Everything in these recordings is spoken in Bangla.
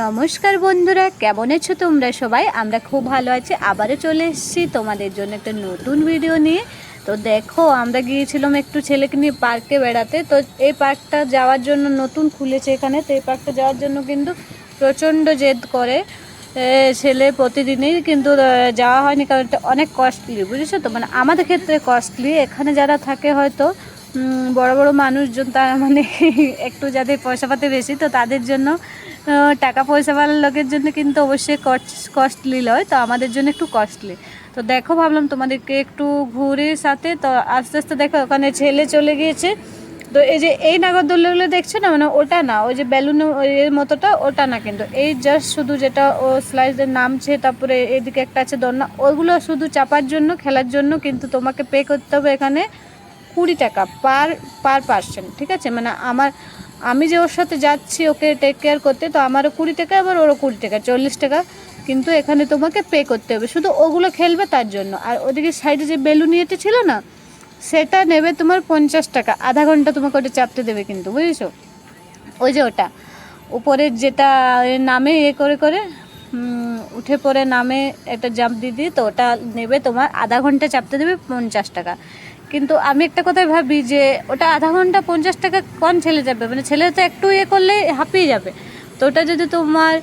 নমস্কার বন্ধুরা, কেমন আছো তোমরা সবাই? আমরা খুব ভালো আছি। আবারও চলে এসেছি তোমাদের জন্য একটা নতুন ভিডিও নিয়ে। তো দেখো, আমরা গিয়েছিলাম একটু ছেলেকে নিয়ে পার্কে বেড়াতে। তো এই পার্কটা যাওয়ার জন্য নতুন খুলেছে এখানে। তো এই পার্কটা যাওয়ার জন্য কিন্তু প্রচণ্ড জেদ করে ছেলে প্রতিদিনই কিন্তু যাওয়া হয়নি। কারণ অনেক কস্টলি বুঝেছ? তো মানে আমাদের ক্ষেত্রে কস্টলি এখানে যারা থাকে হয়তো বড় বড় মানুষজন তারা মানে একটু যাদের পয়সা পাতে বেশি, তো তাদের জন্য টাকা পয়সাওয়ালা লোকের জন্য কিন্তু অবশ্যই কস্টলি লয়, তো আমাদের জন্য একটু কস্টলি তো দেখো, ভাবলাম তোমাদেরকে একটু ঘুরে সাথে, তো আস্তে আস্তে দেখো, ওখানে ছেলে চলে গিয়েছে। তো এই যে এই নাগরদোলগুলো দেখছ না মানে ওটা না, ওই যে বেলুন এর মতোটা, ওটা না কিন্তু। এই জাস্ট শুধু যেটা ও স্লাইডের নামছে তারপরে এদিকে একটা আছে দোলনা ওইগুলো শুধু চাপার জন্য, খেলার জন্য কিন্তু তোমাকে পে করতে হবে এখানে। কুড়ি টাকা পার পার পার্সন ঠিক আছে? মানে আমার, আমি যে ওর সাথে যাচ্ছি, ওকে টেক কেয়ার করতে, তো আমারও কুড়ি টাকা আবার ওরও কুড়ি টাকা, চল্লিশ টাকা। কিন্তু এখানে তোমাকে পে করতে হবে। শুধু ওগুলো খেলবে তার জন্য। আর ওদিকে সাইডে যে বেলুন ইয়েটা ছিল না, সেটা নেবে তোমার পঞ্চাশ টাকা। আধা ঘণ্টা তোমাকে ওটা চাপতে দেবে কিন্তু, বুঝেছ? ওই যে ওটা। উপরের যেটা নামে এ করে করে উঠে পড়ে নামে একটা জাম্প দিয়ে দিয়ে, তো ওটা নেবে তোমার আধা ঘণ্টা চাপতে দেবে পঞ্চাশ টাকা। কিন্তু আমি একটা কথাই ভাবি যে ওটা আধা ঘণ্টা পঞ্চাশ টাকা কোন ছেলে যাবে। মানে ছেলে তো একটু ইয়ে করলে হাঁপিয়ে যাবে। তো ওটা যদি তোমার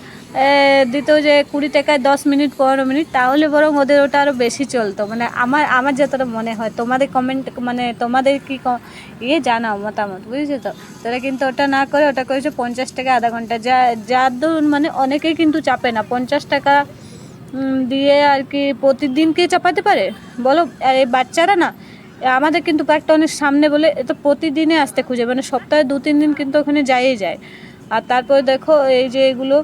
দিত যে কুড়ি টাকায় দশ মিনিট, পনেরো মিনিট, তাহলে বরং ওদের ওটা আরও বেশি চলতো। মানে আমার আমার যতটা মনে হয়, তোমাদের কমেন্ট মানে তোমাদের কি ইয়ে জানাও মতামত, বুঝেছ তো? তারা কিন্তু ওটা না করে, ওটা করেছে পঞ্চাশ টাকা আধা ঘণ্টা। যা, যার দরুন মানে অনেকেই কিন্তু চাপে না। পঞ্চাশ টাকা দিয়ে আর কি প্রতিদিন কে চাপাতে পারে? বলো আর এই বাচ্চারা না আমাদের কিন্তু পার্কটা অনেক সামনে বলে এ তো প্রতিদিনে আসতে খুঁজে মানে সপ্তাহে দু তিন দিন কিন্তু ওখানে যাইই যায়। আর তারপরে দেখো এই যে এগুলো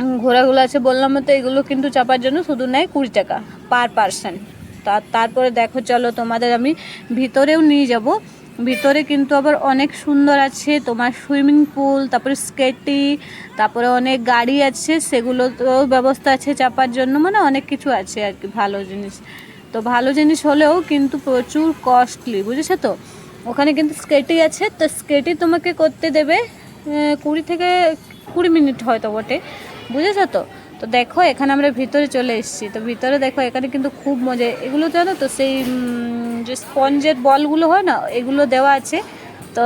উম, ঘোড়াগুলো আছে বললাম তো এগুলো কিন্তু চাপার জন্য শুধু নেয় কুড়ি টাকা পার পার্সন। তা তারপরে দেখো চলো তোমাদের আমি ভিতরেও নিয়ে যাব। ভিতরে কিন্তু আবার অনেক সুন্দর আছে তোমার সুইমিং পুল তারপরে স্কেটি তারপরে অনেক গাড়ি আছে সেগুলো ব্যবস্থা আছে চাপার জন্য মানে অনেক কিছু আছে আর কি ভালো জিনিস। তো ভালো জিনিস হলেও কিন্তু প্রচুর কস্টলি বুঝেছ তো? ওখানে কিন্তু স্কেটি আছে, তো স্কেটি তোমাকে করতে দেবে কুড়ি থেকে কুড়ি মিনিট হয়তো বটে, বুঝেছ তো? তো দেখো, এখানে আমরা ভিতরে চলে এসেছি, তো ভিতরে দেখো, এখানে কিন্তু খুব মজা, এগুলো জানো তো, সেই যে স্পঞ্জের বলগুলো হয় না, এগুলো দেওয়া আছে, তো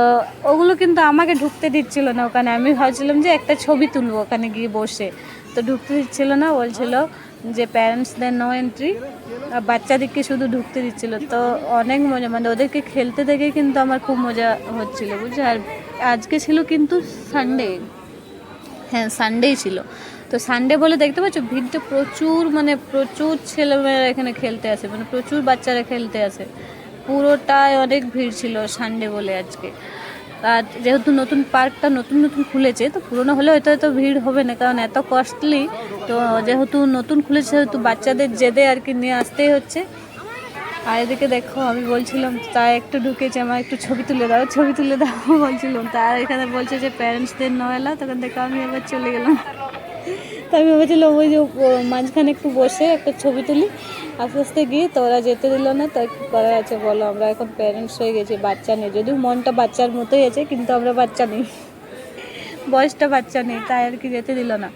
ওগুলো কিন্তু আমাকে ঢুকতে দিচ্ছিল না ওখানে, আমি ভাবছিলাম যে একটা ছবি তুলবো ওখানে গিয়ে বসে, তো ঢুকতে দিচ্ছিল না, বলছিল যে প্যারেন্টসদের নো এন্ট্রি আর বাচ্চাদেরকে শুধু ঢুকতে দিচ্ছিল। তো অনেক মজা মানে ওদেরকে খেলতে দেখে কিন্তু আমার খুব মজা হচ্ছিল বুঝছ আর আজকে ছিল কিন্তু সানডে হ্যাঁ সানডেই ছিল। তো সানডে বলে দেখতে পাচ্ছ, ভিড়টা প্রচুর মানে প্রচুর ছেলেমেয়েরা এখানে খেলতে আসে মানে প্রচুর বাচ্চারা খেলতে আসে। পুরোটাই অনেক ভিড় ছিল সানডে বলে আজকে। আর যেহেতু নতুন পার্কটা নতুন নতুন খুলেছে, তো পুরনো হলে হয়তো হয়তো ভিড় হবে না, কারণ এত কস্টলি তো যেহেতু নতুন খুলেছে, সেহেতু বাচ্চাদের জেদে আর কি নিয়ে আসতেই হচ্ছে। আর এদিকে দেখো, আমি বলছিলাম তা একটু ঢুকেছে, আমার একটু ছবি তুলে দাও, ছবি তুলে দাও, বলছিলাম। তার এখানে বলছে যে প্যারেন্টসদের নয়লা, তখন দেখো আমি এবার চলে গেলাম। আমি ভেবেছিলাম ওই যে মাঝখানে একটু বসে একটা ছবি তুলি। আস্তে আস্তে গিয়ে তো ওরা যেতে দিল না, তো কি করার আছে বলো? আমরা এখন প্যারেন্টস হয়ে গেছি, বাচ্চা নেই। যদিও মনটা বাচ্চার মতোই আছে, কিন্তু আমরা বাচ্চা নেই। বয়সটা বাচ্চা নেই, তাই আর কি যেতে দিল না।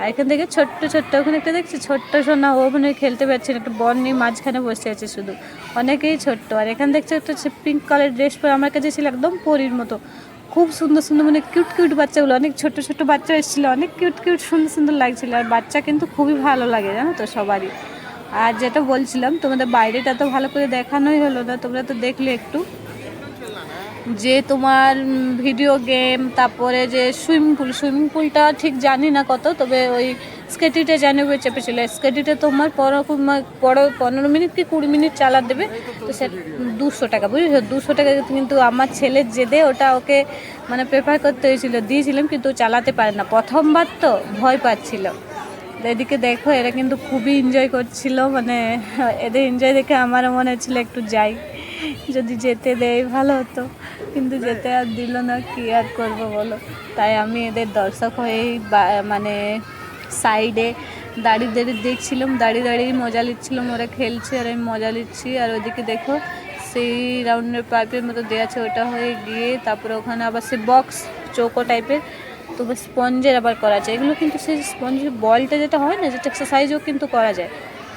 আর এখান থেকে ছোট্ট ছোট্ট, ওখানে একটা দেখছি ছোট্ট সোনা, ও মানে খেলতে পারছে না, একটা বন নিয়ে মাঝখানে বসে আছে শুধু। অনেকেই ছোট্ট। আর এখানে দেখছি একটা পিঙ্ক কালার ড্রেস পরে, আমার কাছে ছিল একদম পরির মতো। খুব সুন্দর সুন্দর মানে কিউট কিউট বাচ্চাগুলো, অনেক ছোট ছোট বাচ্চা এসেছিল, অনেক কিউট কিউট সুন্দর সুন্দর লাগছিল। আর বাচ্চা কিন্তু খুবই ভালো লাগে, জানো তো সবারই। আর যেটা বলছিলাম, তোমাদের বাইরেটা তো ভালো করে দেখানোই হলো না, তোমরা তো দেখলে একটু। যে তোমার ভিডিও গেম, তারপরে যে সুইমিং পুল, সুইমিং পুলটা ঠিক জানি না কত, তবে ওই স্কেটিটা জানি ওই চেপেছিল স্কেটিটা তোমার পনেরো মিনিট কি কুড়ি মিনিট চালা দেবে? তো সে দুশো টাকা, বুঝেছ? দুশো টাকা কিন্তু আমার ছেলের জেদে ওটা ওকে মানে প্রেফার করতে হয়েছিল, দিয়েছিলাম কিন্তু চালাতে পারে না। প্রথমবার তো ভয় পাচ্ছিল। এদিকে দেখো, এরা কিন্তু খুবই এনজয় করছিল মানে এদের এনজয় দেখে আমারও মনে হচ্ছিল একটু যাই। যদি যেতে দেয় ভালো হতো। কিন্তু যেতে আর দিল না, কি আর করব বলো? তাই আমি এদের দর্শক হয়েই মানে সাইডে দাঁড়িয়ে দাঁড়িয়ে দেখছিলাম, দাঁড়িয়ে দাঁড়িয়ে মজা নিচ্ছিলাম, ওরা খেলছে আর আমি মজা নিচ্ছি। আর ওইদিকে দেখো, সেই রাউন্ডের পাইপের মতো দেওয়া আছে, ওটা হয়ে গিয়ে তারপরে ওখানে আবার সে বক্স চৌকো টাইপের তো স্পঞ্জের আবার করা যায় এগুলো কিন্তু সেই স্পঞ্জের বলটা যেটা হয় না, যেটা এক্সারসাইজও কিন্তু করা যায়।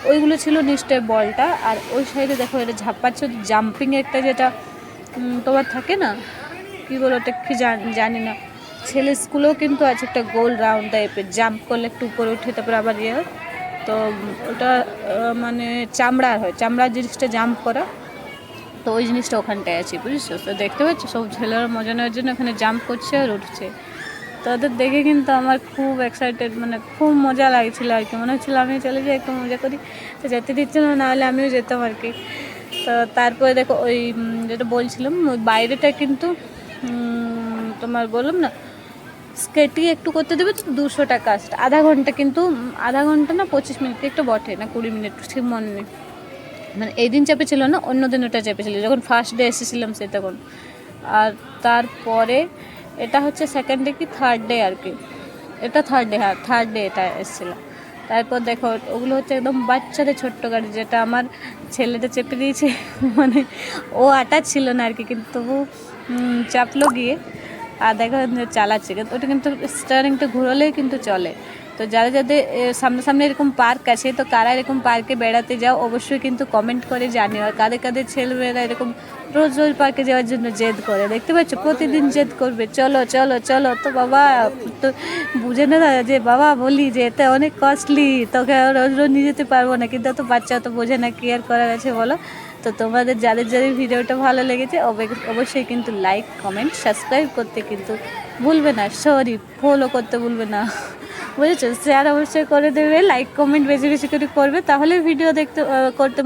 ওইগুলো ছিল নিশ্চয় বলটা। আর ওই সাইডে দেখো, এটা ঝাপাচ্ছে জাম্পিং একটা যেটা তোমার থাকে না? কী বলো ওটা কি জান- না। ছেলে স্কুলেও কিন্তু আছে একটা গোল রাউন্ড টাইপের জাম্প করলে একটু উপরে উঠে, তারপরে আবার ইয়ে তো, ওটা মানে চামড়ার হয় চামড়ার জিনিসটা জাম্প করা। তো ওই জিনিসটা ওখানটায় আছে, বুঝেছ? তো দেখতে পাচ্ছ, সব ছেলেরা মজা নেওয়ার জন্য ওখানে জাম্প করছে আর উঠছে। তো ওদের দেখে কিন্তু আমার খুব এক্সাইটেড মানে খুব মজা লাগছিল আর কি। মনে হচ্ছিল আমিও চলে যাই, একটু মজা করি। তো যেতে দিচ্ছিল না হলে আমিও যেতাম আর কি। তো তারপরে দেখো ওই যেটা বলছিলাম, ওই বাইরেটা কিন্তু তোমার বললাম না, স্কেটিং একটু করতে দেবে তো দুশো টাকা আসছে। আধা ঘণ্টা কিন্তু, আধা ঘণ্টা না পঁচিশ মিনিট একটু বটে না, কুড়ি মিনিট, ঠিক মনে নেই। মানে এই দিন চেপেছিল না, অন্য দিন ওটা চেপেছিল। যখন ফার্স্ট ডে এসেছিলাম সে তখন। আর তারপরে এটা হচ্ছে সেকেন্ড ডে কি? থার্ড ডে আর কি। এটা থার্ড ডে হ্যাঁ থার্ড ডে এটা এসেছিল। তারপর দেখো, ওগুলো হচ্ছে একদম বাচ্চাদের ছোট্ট গাড়ি, যেটা আমার ছেলেটা চেপে দিয়েছে। মানে ও আটা ছিল না আর কি, কিন্তু তবু চাপলো গিয়ে। আর দেখো, চালাচ্ছে। কিন্তু ওটা কিন্তু স্টারিংটা ঘুরলেই কিন্তু চলে। তো যারা যাদের এ, সামনে সামনে এরকম পার্ক আছে তো কারা এরকম পার্কে বেড়াতে যাও অবশ্যই কিন্তু কমেন্ট করে জানিও। আর কাদের কাদের ছেলেমেয়েরা এরকম রোজ রোজ পার্কে যাওয়ার জন্য জেদ করে দেখতে পাচ্ছ? প্রতিদিন জেদ করবে। চলো চলো চলো তো বাবা তো বুঝে না যে বাবা বলি যে এতে অনেক কস্টলি তোকে রোজ রোজ নিয়ে যেতে পারব না। কিন্তু তো বাচ্চা তো বোঝে না কি আর করার আছে বলো? তো তোমাদের যাদের যাদের ভিডিওটা ভালো লেগেছে অবশ্যই কিন্তু লাইক কমেন্ট সাবস্ক্রাইব করতে কিন্তু ভুলবে না। সরি ফলো করতে ভুলবে না। বুঝেছ শেয়ার অবশ্যই করে দেবে লাইক কমেন্ট বেশি বেশি করে করবে, তাহলে ভিডিও দেখতে করতে